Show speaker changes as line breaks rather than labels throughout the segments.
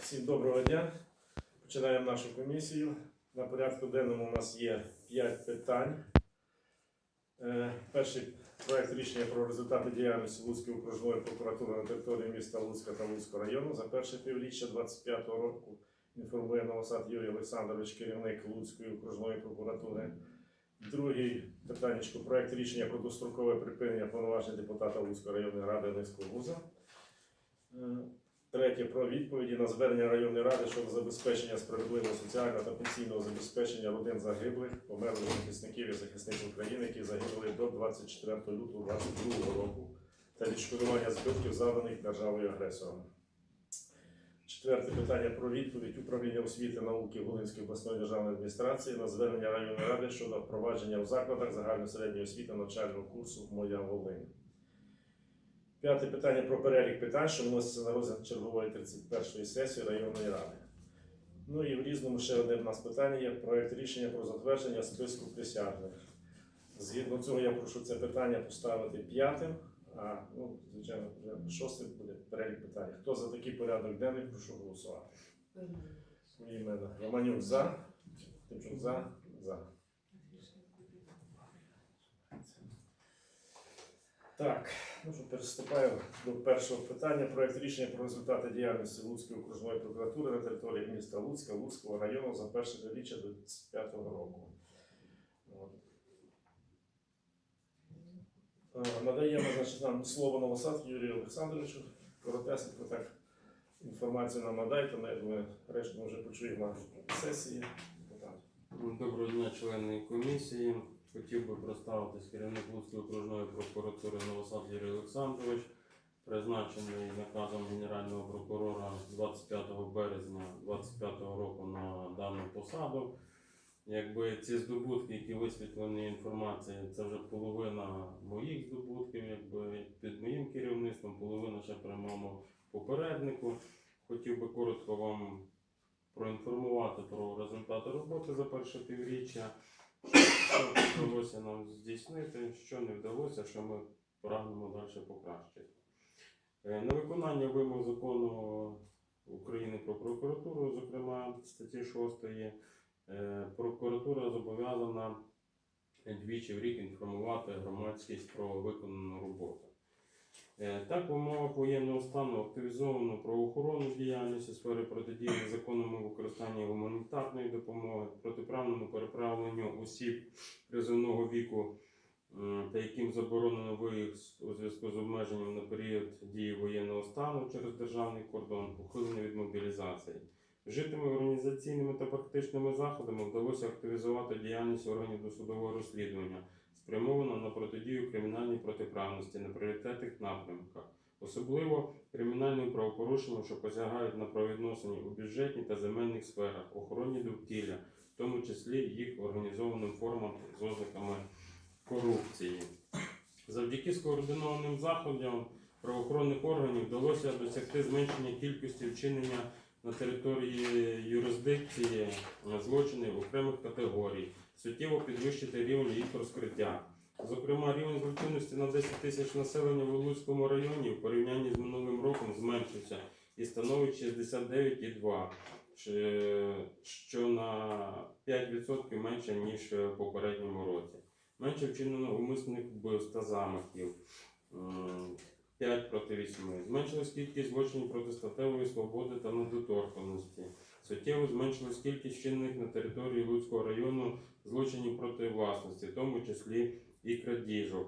всім доброго дня. Починаємо нашу комісію. На порядку денному у нас є 5 питань. Е, Перший проект рішення про результати діяльності Луцької окружної прокуратури на території міста Луцька та Луцького району за перше півріччя 2025 року. Інформує Новосад Юрій Олександрович, керівник Луцької окружної прокуратури. Другий питаннячко проект рішення про дострокове припинення повноважень депутата Луцької районної ради низького вуза. Третє про відповіді на звернення районної ради щодо забезпечення справедливого соціального та пенсійного забезпечення родин загиблих, померлих захисників і захисниць України, які загинули до 24 лютого 2022 року, та відшкодування збитків завданих державою агресором. Четверте питання про відповідь управління освіти науки Волинської обласної державної адміністрації на звернення районної ради щодо впровадження в закладах загальної середньої освіти навчального курсу Моя Волинь. П'яте питання про перелік питань, що вноситься на розгляд чергової 31-ї сесії районної ради. Ну і в різному ще одне в нас питання є проект рішення про затвердження списку присяжних. Згідно цього я прошу це питання поставити п'ятим, а ну, звичайно, шостим буде перелік питань. Хто за такий порядок денний, прошу голосувати. Романюк за, Тимчук за, за. Так, ну що, переступаю до першого питання. Проект рішення про результати діяльності Луцької окружної прокуратури на території міста Луцька, Луцького району за перше півріччя 2025 року. Е, Надаємо значить, нам слово Новосад Юрію Олександровичу. Коротесенько так інформацію нам надайте, ми, ми решту вже почуємо на сесії.
Доброго дня, члени комісії. Хотів би представитись керівник Луцької окружної прокуратури Новосад Юрій Олександрович, призначений наказом Генерального прокурора 25 березня 2025 року на дану посаду. Якби ці здобутки, які висвітлені інформації, це вже половина моїх здобутків, якби під моїм керівництвом, половина ще при моєму попереднику. Хотів би коротко вам проінформувати про результати роботи за перше півріччя, що вдалося нам здійснити, що не вдалося, що ми прагнемо далі покращити. Е, На виконання вимог закону України про прокуратуру, зокрема статті 6, е, прокуратура зобов'язана двічі в рік інформувати громадськість про виконану роботу. Е, Так, в умовах воєнного стану активізовано правоохоронну діяльність у сфері протидії незаконному використанні гуманітарної допомоги, протиправному переправленню осіб призовного віку, та яким заборонено виїзд у зв'язку з обмеженням на період дії воєнного стану через державний кордон, ухилення від мобілізації. Вжитими організаційними та практичними заходами вдалося активізувати діяльність органів досудового розслідування спрямована на протидію кримінальній протиправності на пріоритетних напрямках, особливо кримінальним правопорушенням, що посягають на правовідносини у бюджетній та земельних сферах, охороні довкілля, в тому числі їх організованим формам з ознаками корупції. Завдяки скоординованим заходам правоохоронних органів вдалося досягти зменшення кількості вчинення на території юрисдикції злочинів окремих категорій суттєво підвищити рівень їх розкриття. Зокрема, рівень злочинності на 10 тисяч населення в Луцькому районі в порівнянні з минулим роком зменшився і становить 69,2, що на 5% менше, ніж в попередньому році. Менше вчинено умисних вбивств та замахів. 5 проти 8. Зменшилась кількість злочинів проти статевої свободи та недоторканності. Суттєво зменшилась кількість вчинених на території Луцького району злочинів проти власності, в тому числі і крадіжок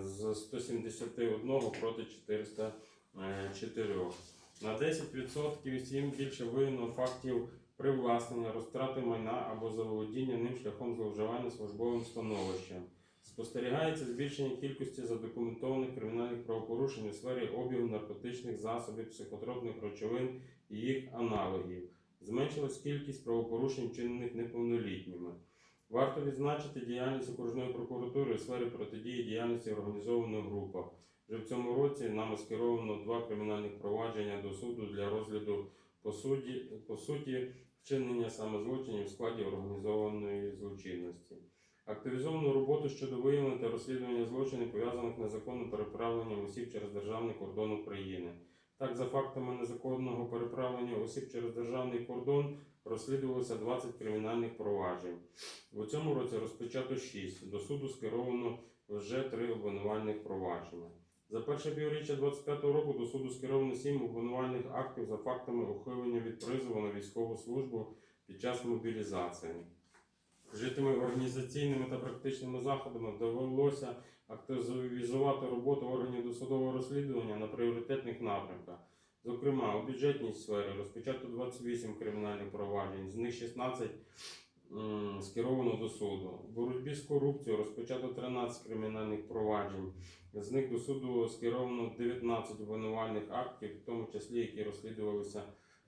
з 171 проти 404. На 10% і всім більше виявлено фактів привласнення, розтрати майна або заволодіння ним шляхом зловживання службовим становищем. Спостерігається збільшення кількості задокументованих кримінальних правопорушень у сфері обігу наркотичних засобів, психотропних речовин і їх аналогів. Зменшилась кількість правопорушень, вчинених неповнолітніми. Варто відзначити діяльність окружної прокуратури у сфері протидії діяльності організованих групах. Вже в цьому році нами скеровано два кримінальних провадження до суду для розгляду по суті, по суті вчинення саме злочинів в складі організованої злочинності. Активізовану роботу щодо виявлення та розслідування злочинів, пов'язаних незаконним переправленням осіб через державний кордон України. Так, за фактами незаконного переправлення осіб через державний кордон розслідувалося 20 кримінальних проваджень. У цьому році розпочато 6. До суду скеровано вже 3 обвинувальних провадження. За перше півріччя 2025 року до суду скеровано 7 обвинувальних актів за фактами ухилення від призову на військову службу під час мобілізації. Вжитими організаційними та практичними заходами довелося активізувати роботу органів досудового розслідування на пріоритетних напрямках. Зокрема, у бюджетній сфері розпочато 28 кримінальних проваджень, з них 16 м, скеровано до суду. У боротьбі з корупцією розпочато 13 кримінальних проваджень, з них до суду скеровано 19 обвинувальних актів, в тому числі які розслідувалися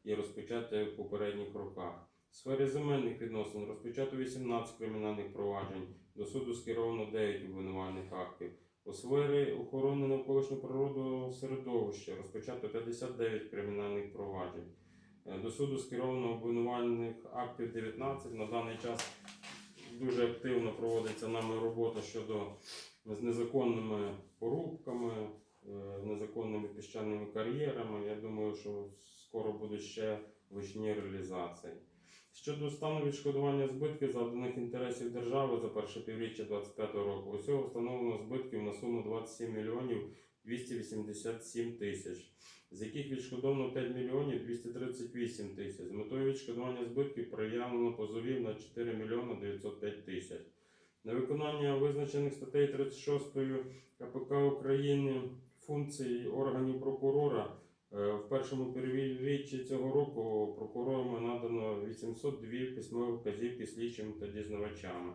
і розпочаті в попередніх роках. В сфері земельних відносин розпочато 18 кримінальних проваджень, до суду скеровано 9 обвинувальних актів. У сфері охорони навколишнього природного середовища розпочато 59 кримінальних проваджень. Е, До суду скеровано обвинувальних актів 19. На даний час дуже активно проводиться нами робота щодо з незаконними порубками, е, незаконними піщаними кар'єрами. Я думаю, що скоро будуть ще вичні реалізації. Щодо стану відшкодування збитків завданих інтересів держави за перше півріччя 2025 року, усього встановлено збитків на суму 27 мільйонів 287 тисяч, з яких відшкодовано 5 мільйонів 238 тисяч. З метою відшкодування збитків проявлено позовів на 4 мільйони 905 тисяч. На виконання визначених статтею 36 КПК України функцій органів прокурора В першому півріччі цього року прокурорами надано 802 письмові вказівки слідчим та дізнавачами.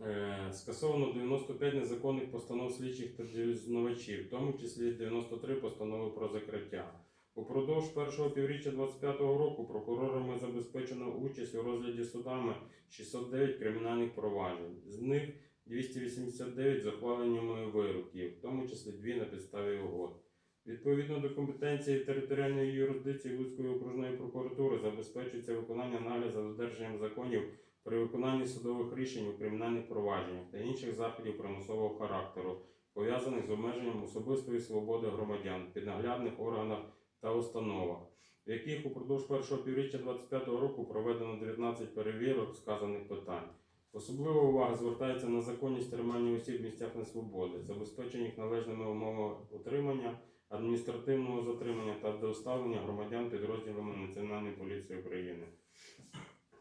Е, Скасовано 95 незаконних постанов слідчих та дізнавачів, в тому числі 93 постанови про закриття. Упродовж першого півріччя 2025 року прокурорами забезпечено участь у розгляді судами 609 кримінальних проваджень. З них 289 з ухваленнями вироків, в тому числі 2 на підставі угод. Відповідно до компетенції територіальної юрисдикції Луцької окружної прокуратури забезпечується виконання нагляду за додержанням законів при виконанні судових рішень у кримінальних провадженнях та інших заходів примусового характеру, пов'язаних з обмеженням особистої свободи громадян піднаглядних органах та установах, в яких упродовж першого півріччя 2025 року проведено 19 перевірок сказаних питань. Особлива увага звертається на законність тримання осіб в місцях несвободи, забезпечення їх належними умовами утримання, адміністративного затримання та доставлення громадян підрозділами Національної поліції України.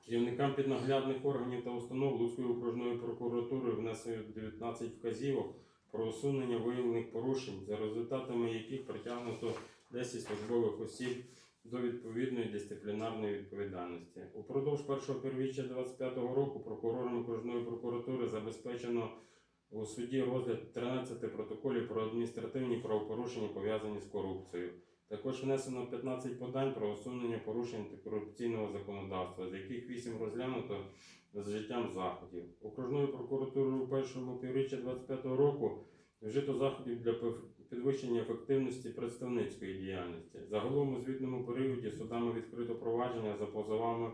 Керівникам піднаглядних органів та установ Луцької окружної прокуратури внесено 19 вказівок про усунення виявлених порушень, за результатами яких притягнуто 10 службових осіб до відповідної дисциплінарної відповідальності. Упродовж першого півріччя 2025 року прокурором окружної прокуратури забезпечено у суді розгляд 13 протоколів про адміністративні правопорушення, пов'язані з корупцією. Також внесено 15 подань про усунення порушень антикорупційного законодавства, з яких 8 розглянуто з життям заходів. Окружною прокуратурою у першому півріччі 2025 року вжито заходів для підвищення ефективності представницької діяльності. Загалом у звітному періоді судами відкрито провадження за позовами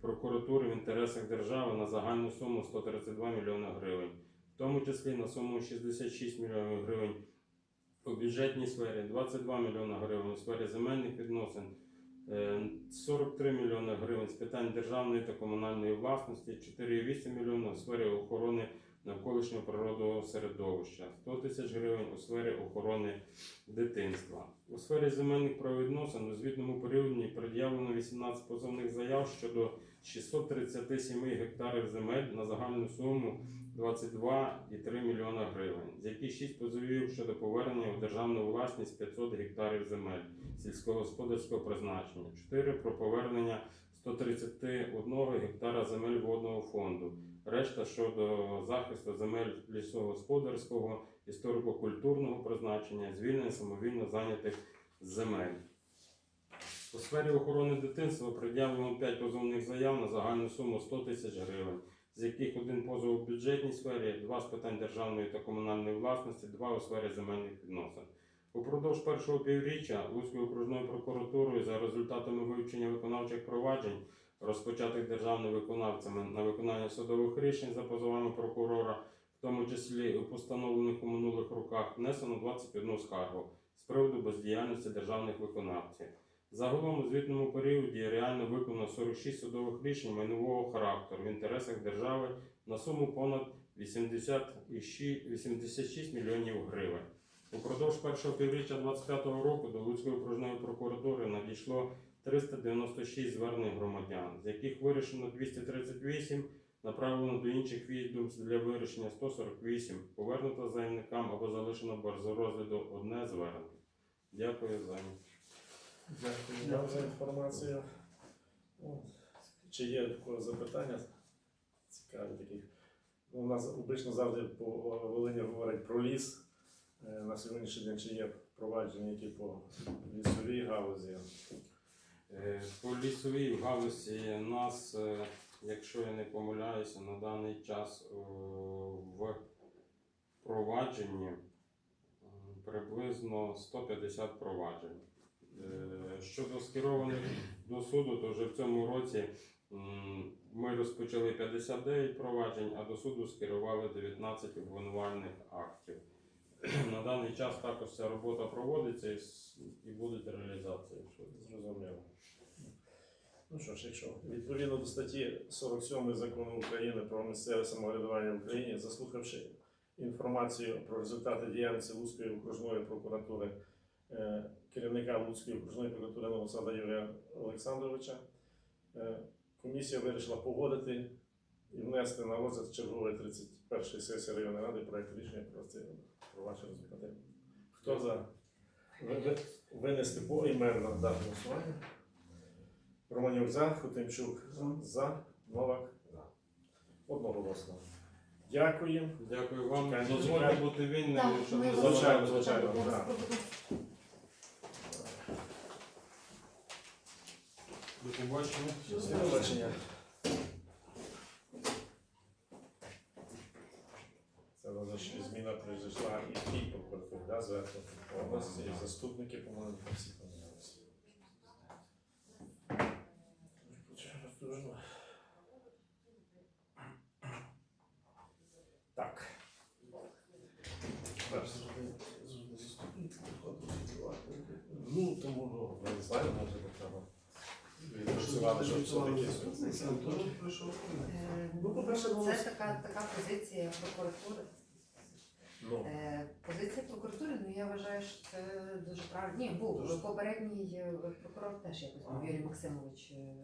прокуратури в інтересах держави на загальну суму 132 мільйони гривень, в тому числі на суму 66 мільйонів гривень у бюджетній сфері, 22 мільйони гривень у сфері земельних відносин, е, 43 мільйони гривень з питань державної та комунальної власності, 4,8 мільйони у сфері охорони навколишнього природного середовища, 100 тисяч гривень у сфері охорони дитинства. У сфері земельних правовідносин у звітному періоді пред'явлено 18 позовних заяв щодо 637 гектарів земель на загальну суму 22,3 мільйона гривень, з яких 6 позовів щодо повернення у державну власність 500 гектарів земель сільськогосподарського призначення, 4 про повернення 131 гектара земель водного фонду, решта щодо захисту земель лісогосподарського, історико-культурного призначення, звільнення самовільно зайнятих земель. У сфері охорони дитинства пред'явлено 5 позовних заяв на загальну суму 100 тисяч гривень, з яких один позов у бюджетній сфері, два з питань державної та комунальної власності, два у сфері земельних відносин. Упродовж першого півріччя Луцькою окружною прокуратурою за результатами вивчення виконавчих проваджень, розпочатих державними виконавцями на виконання судових рішень за позовами прокурора, в тому числі у постановлених у минулих роках, внесено 21 скаргу. з приводу бездіяльності державних виконавців. Загалом у звітному періоді реально виконано 46 судових рішень майнового характеру в інтересах держави на суму понад 86 86 мільйонів гривень. Упродовж першого півріччя 2025 року до Луцької окружної прокуратури надійшло 396 звернень громадян, з яких вирішено 238, направлено до інших відомств для вирішення 148, повернуто заявникам або залишено без розгляду одне звернення. Дякую за
Дякую вам за інформацію. Чи є когось запитання? Цікаві такі. Ну, у нас обично завжди по Волині говорять про ліс. Е, На сьогоднішній день чи є провадження, які по лісовій галузі.
Е, По лісовій галузі нас, е, якщо я не помиляюся, на даний час в провадженні приблизно 150 проваджень. Е, Щодо скерованих до суду, то вже в цьому році ми розпочали 59 проваджень, а до суду скерували 19 обвинувальних актів. На даний час також ця робота проводиться і буде реалізація.
Зрозуміло. Ну що ж, якщо відповідно до статті 47 закону України про місцеве самоврядування в Україні, заслухавши інформацію про результати діяльності Луцької окружної прокуратури, е, керівника Луцької окружної прокуратури Новосада Юрія Олександровича, е, комісія вирішила погодити і внести на розгляд чергової 31-ї сесії районної ради проект рішення про, це, про ваші результати. Хто за? Ви- ви- Винести поіменно дати голосування. Романюк за, Хотимчук за, Новак за. Одноголосно. Дякую.
Дякую вам. Дозвольте бути вільним, щоб не
Звичайно, звичайно.
Я вас
да.
проведу.
До побачення.
До побачення. Це нас ще зміна прийшла і в тій прокуратурі, да, зверху області, і заступники, по-моєму, всі помінялися. Так. Ну, тому ну, не знаю, може треба. Все-таки.
Е,
Ну, по-перше,
Це
голос-
така, така позиція прокуратури.
Ну,
Е, Позиція прокуратури, ну я вважаю, що це дуже правильно. Ні, був попередній е, прокурор теж якось був Юрій Максимович. е,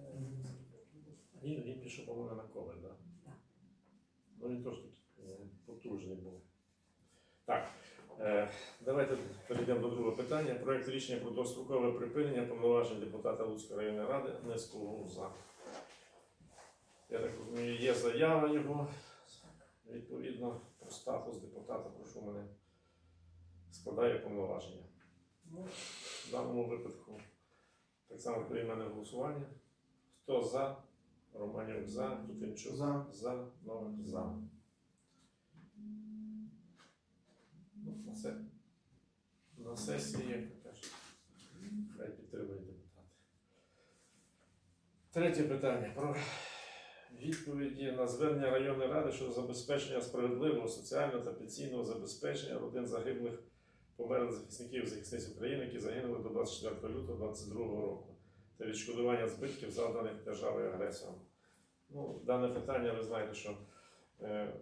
він, він пішов, по-моєму, на коваль, так?
Так.
Ну, він теж такий е, потужний був. Так, давайте перейдемо до другого питання. Проект рішення про дострокове припинення повноважень депутата Луцької районної ради Низького за. Я так розумію, є заява його. Відповідно, про статус депутата, прошу мене, складає повноваження. Ну, в даному випадку так само приймене голосування. Хто за? Романюк за, Тутинчук
За.
за, Новик за. Ну, на, сесії, як кажуть, хай підтримують депутати. Третє питання про відповіді на звернення районної ради щодо забезпечення справедливого соціального та пенсійного забезпечення родин загиблих померлих захисників і захисниць України, які загинули до 24 лютого 2022 року, та відшкодування збитків, завданих державою агресором. Ну, дане питання, ви знаєте, що е,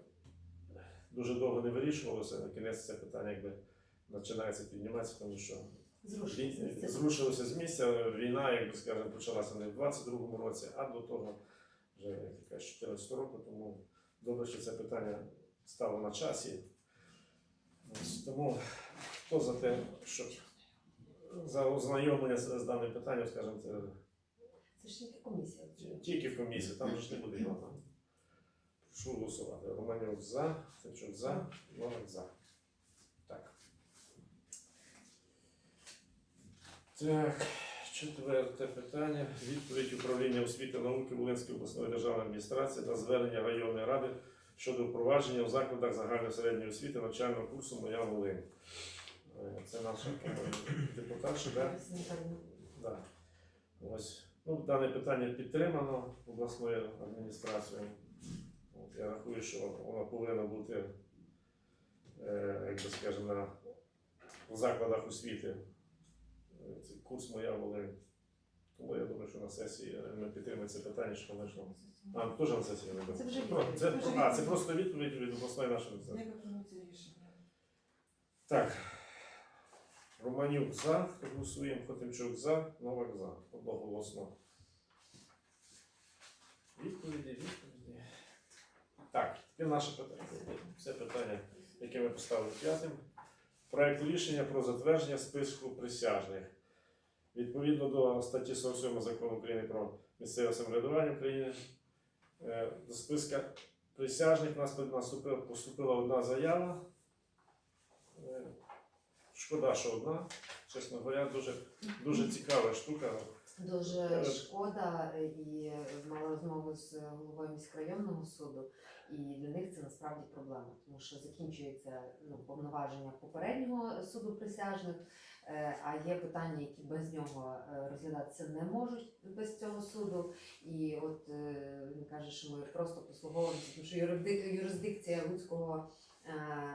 дуже довго не вирішувалося. На кінець це питання якби починається підніматися, тому що
Зрушилися.
Вій- зрушилося з місця. Війна, як би скажемо, почалася не в 22-му році, а до того вже якась 14 року. Тому добре, що це питання стало на часі. Тому хто за те, щоб за ознайомлення з, з даним питанням, скажімо, це
Це ж тільки комісія.
тільки в комісії, там ж не буде Прошу голосувати. Романюк за, Сенчук за, Новик за. Так. Так, четверте питання. Відповідь управління освіти науки Волинської обласної державної адміністрації на звернення районної ради щодо впровадження у закладах загальної середньої освіти навчального курсу Моя Волинь. Е, Це наша депутатша, так? Да. Ось. Ну, дане питання підтримано обласною адміністрацією. Я рахую, що воно повинно бути, е, як би скажемо, на закладах освіти. Е, Це курс моя Волинь. Тому я думаю, що на сесії ми підтримуємо це питання, що вийшло. А, теж на сесії не буде.
Це вже відповідь.
це,
Це вже
а, це
відповідь.
просто відповідь від обласної нашої.
Як рішення?
Так. Романюк за, голосуємо, Хотимчук за, Новак за. Одноголосно. Відповіді, відповіді. Так, тепер наше питання. Це питання, яке ми поставили п'ятим. Проект рішення про затвердження списку присяжних. Відповідно до статті 47 закону України про місцеве самоврядування України, е, до списка присяжних нас поступила одна заява. Е, Шкода, що одна. Чесно говоря, дуже, дуже цікава штука.
Дуже шкода е, і мала розмову з головою міськрайонного суду, і для них це насправді проблема, тому що закінчується ну, повноваження попереднього суду присяжних, е, а є питання, які без нього е, розглядатися не можуть без цього суду. І от він каже, що ми просто послуговуємося, тому що юрисдикція Луцького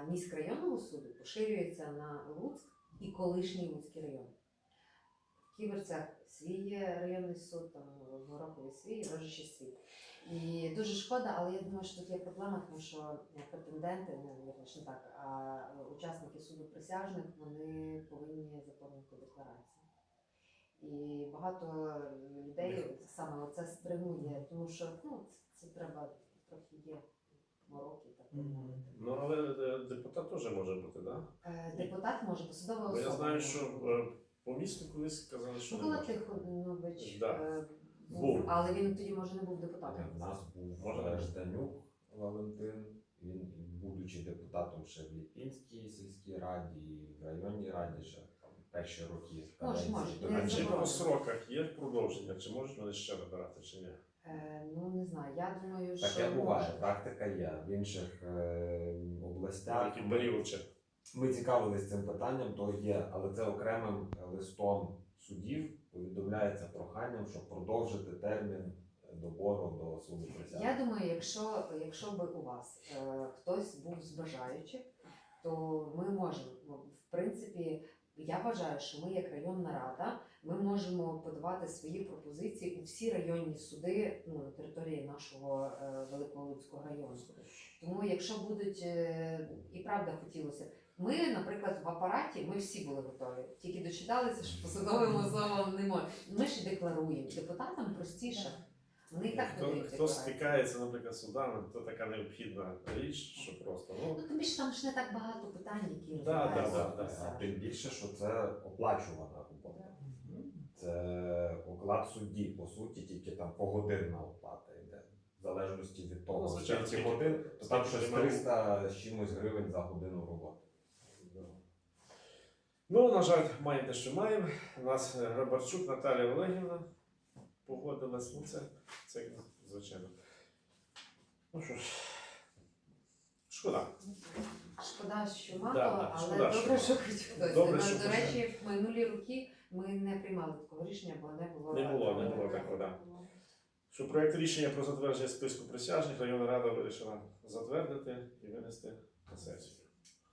міськрайонного суду поширюється на Луцьк і колишній Луцький район. Ківерцях свій є районний суд, там в Горохові свій, Рожищі свій. І дуже шкода, але я думаю, що тут є проблема, тому що е, претенденти, не вірніше так, а учасники суду присяжних вони повинні заповнити декларацію. І багато людей саме оце стримує, тому що ну, це треба трохи є мороки так би мовити.
Ну, але е, депутат теж може бути, так? Да?
Е, Депутат може посадова
Бо
особа.
я знаю, що по місту колись казали, що не
Микола
може.
Тихонович
Да.
е, був,
Був.
але він тоді може не був депутатом.
У нас був
Може,
е. Жданюк Валентин. Він, будучи депутатом ще в Ліпінській сільській раді, і в районній раді ще там перші роки
Може,
каденції
може,
до
А чи
заборонено.
по сроках є продовження, чи можуть вони ще набирати, чи ні?
Е, ну не знаю, я думаю, що
Таке буває,
може.
практика є. В інших е, областях
період ще?
Ми цікавились цим питанням, то є, але це окремим листом судів повідомляється проханням, щоб продовжити термін добору до суду присяги.
Я думаю, якщо, якщо би у вас е, хтось був з бажаючих, то ми можемо, в принципі, я вважаю, що ми як районна рада, ми можемо подавати свої пропозиції у всі районні суди ну, на території нашого е, Великого Луцького району. Тому якщо будуть е, і правда хотілося. Ми, наприклад, в апараті ми всі були готові. Тільки дочиталися, що посадовим особам не можна. Ми ж декларуємо. Депутатам простіше. Вони і так
Хто, хто стикається, наприклад, судами, то така необхідна річ, що просто. Ну,
Ну, тим більше там ж не так багато питань, які
Да, да, да, да.
А тим більше, що це оплачувана робота. Це оклад судді, по суті, тільки там погодинна оплата йде. В залежності від
Ну,
того,
звичайно,
скільки
скільки-
годин, то там щось 300 з чимось гривень за годину роботи.
Ну, на жаль, маємо те, що маємо. У нас е, Грабарчук Наталія Олегівна погодилась. Ну, це, це звичайно. Ну що ж, шкода.
Шкода, що мало,
Да, да,
але
шкода,
добре,
що
що хоч хтось.
Добре, що
До
хоч-
речі, в минулі роки ми не приймали такого рішення, бо не було.
Не було, не було такого, да. Що проєкт рішення про затвердження списку присяжних районна рада вирішила затвердити і винести на сесію.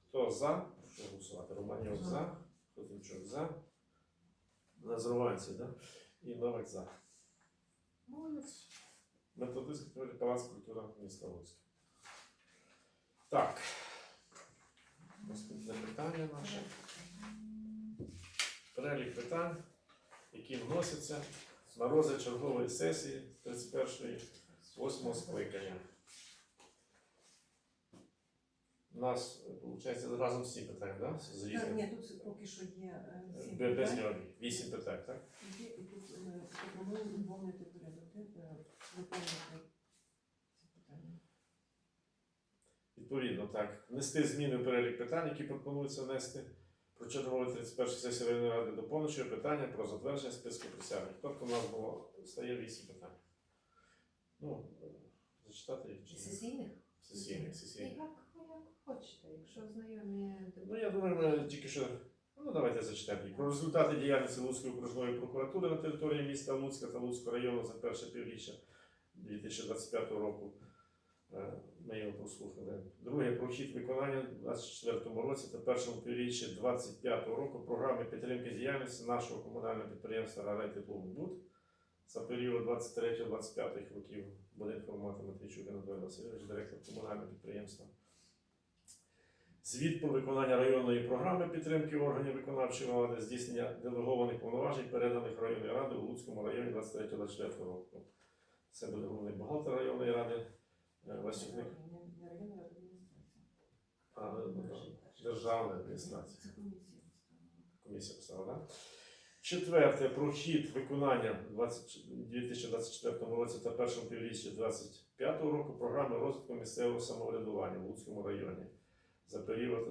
Хто за? Прошу голосувати. Романюк
За.
За, Хотимчук за, Назрованці, да? І Новик за. Молодець. Методист Палац культура міста Луцька. Так. Наступне питання наше. Перелік питань, які вносяться на розгляд чергової сесії 31-ї 8 скликання. У нас, виходить, разом всі питання, да? З
Так,
різними?
ні, тут поки що є е, сім
Бе- Без
питань.
нього. Вісім питань, так?
Є, і тут е, пропоную доповнити порядок, денний, е, ці питання.
Відповідно, так. Внести зміни в перелік питань, які пропонуються внести про чергову 31 сесію районної ради доповнюючого питання про затвердження списку присяжних. Тобто у нас було стає вісім питань. Ну, зачитати їх чи ні?
Сесійних?
Сесійних, сесійних.
як хочете, якщо знайомі
Ну, я думаю, ми тільки що. Ну, давайте зачитаємо. Про результати діяльності Луцької окружної прокуратури на території міста Луцька та Луцького району за перше півріччя 2025 року. Е, Ми його прослухали. Друге про хід виконання у 2024 році та першому півріччі 2025 року програми підтримки діяльності нашого комунального підприємства «Рарай Тепловбуд» за період 23-25 років буде інформувати Матвійчук Анатолій Васильович, директор комунального підприємства. Звіт про виконання районної програми підтримки органів виконавчої влади, здійснення делегованих повноважень, переданих районної ради у Луцькому районі 23-24 року. Це буде головний бухгалтер районної ради е,
адміністрація.
е, державна адміністрація.
Комісія.
Писала, так? Четверте, про хід виконання у 2024 році та першому півріччі 2025 року програми розвитку місцевого самоврядування в Луцькому районі за період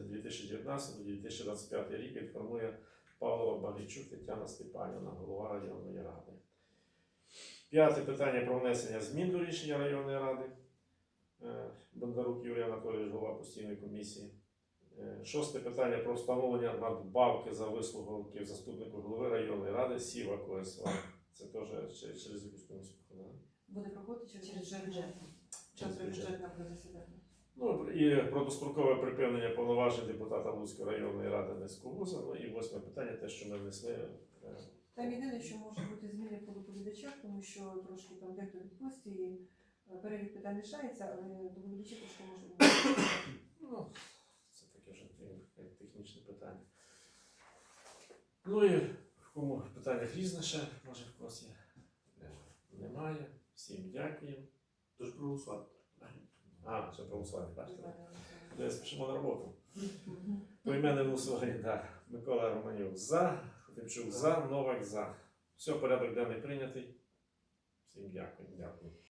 з 2019 до 2025 рік інформує Павлова Багрійчук Тетяна Степанівна, голова районної ради. П'яте питання про внесення змін до рішення районної ради. Е, Бондарук Юрій Анатолійович, голова постійної комісії. Е, Шосте питання про встановлення надбавки за вислугу років заступнику голови районної ради Сіва КСВ. Це теж через, якусь комісію.
Буде проходити через бюджет. Через
бюджет. Ну і про дострокове припинення повноважень депутата Луцької районної ради Низьковуза. Ну і восьме питання, те, що ми внесли. е,
Там єдине, що може бути зміни по доповідачах, тому що трошки там дехто відпустці, і е, перелік питань лишається, але доповідачі трошки може бути.
Ну, це таке вже технічне питання. Ну і в кому в питаннях різне ще, може в когось є. Немає. Всім дякуємо.
Тож проголосувати.
А, ще проголосувати, бачите? Де спішимо на роботу. Поіменне голосування, так. Микола Романюк за, Тимчук за, Новак за. Все, порядок денний прийнятий. Всім дякую. Дякую.